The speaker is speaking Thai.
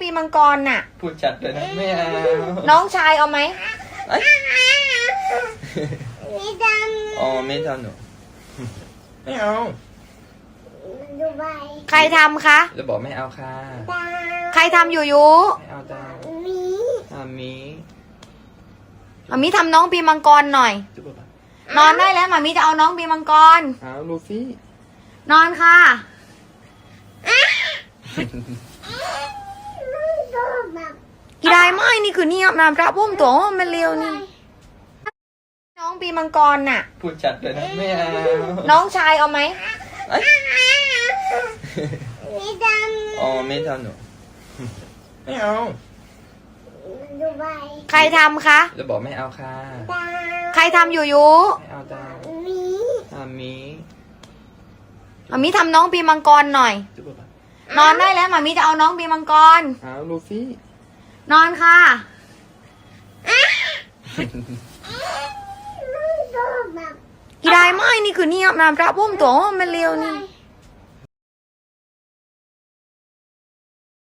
ปีมังกรน่ะ พูดชัดเลยนะไม่เอาน้องชายเอาไหมเอ้ยไม่ดอ๋อไม่ทำหนูไม่เอาำดูใบใครทำคะจะบอกไม่เอาค่ะ ตาใครทำอยู่ยุไม่เอาจ้ามีอามีมามีทำน้องปีมังกรหน่อย จุ๊บปะนอนได้แล้วมามีจะเอาน้องปีมังกร เอาลูฟี่นอนค่ะ ดูแบบ กี่ได้ไหมนี่ คือนี่นามพระพุ่มตัวมันเร็วนี่ น้องปีมังกรน่ะ พูดชัดเลยนะไม่เอาน้องชายเอาไหมเอ้ยไม่ดอ๋อไม่ทำหนูไม่เอาำดูใบใครทำคะจะบอกไม่เอาค่ะ ตาใครทำอยู่ยุไม่เอาจ้ามีอามีมามีทำน้องปีมังกรหน่อย จุ๊บปะนอนได้แล้วมามีจะเอาน้องปีมังกร เอาลูฟี่ นอนค่ะดูแบบกี่ได้ไหมนี่คือนี่นามพระพุ่มตัวมันเร็วนี่ใบ